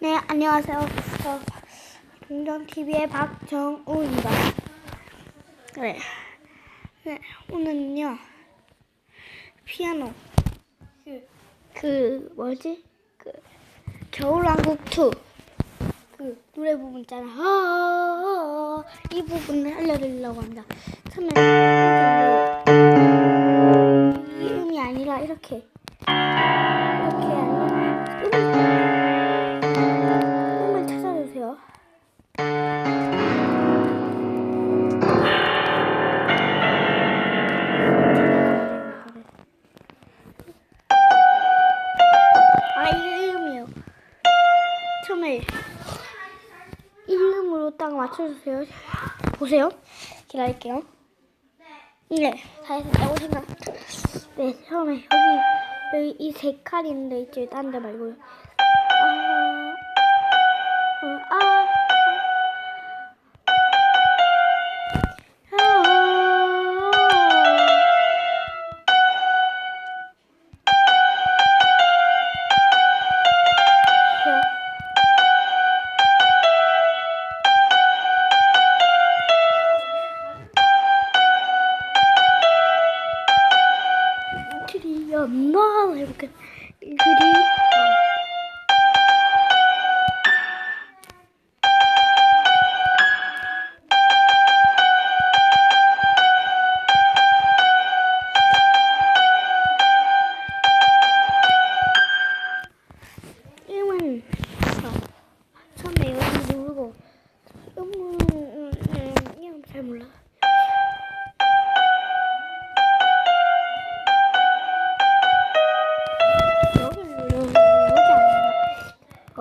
네, 안녕하세요. 저 동정TV의 박정우입니다. 네. 네, 오늘은요, 피아노. 그, 그, 뭐지? 그, 겨울왕국 2. 그, 노래 부분 있잖아. 아, 이 부분을 알려드리려고 합니다. 처음에, 이 음이 아니라. 이렇게 처음에 이 음으로 딱 맞춰주세요. 보세요. 기다릴게요. 네, 다 했다고 생각. 네, 처음에 여기 여기 이 색깔 있는데 있죠. 딴데 말고요. 이렇게. 이틀이 이름은 어, 처음에 여기 누르고? 몰라.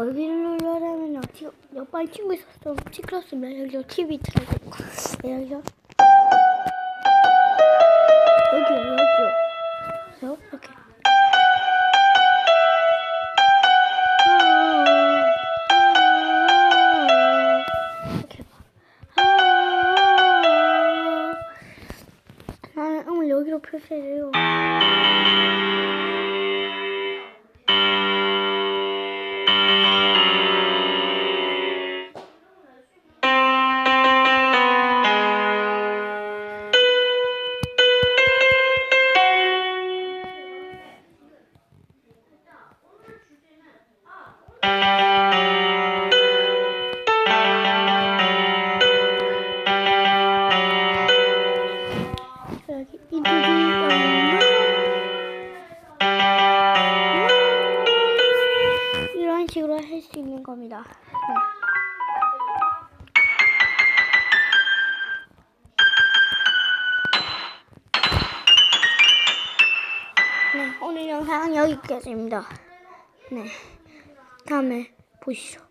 누르려면 어떻게 옆반 친구 있었어. 시끄럽으면 여기서 TV 틀고. 네, 여기서 여기요 그래서 이렇게. 나는 음을 여기로 표시해요. 이런 식으로 할 수 있는 겁니다. 네. 네, 오늘 영상 여기까지입니다. 네, 다음에 보시죠.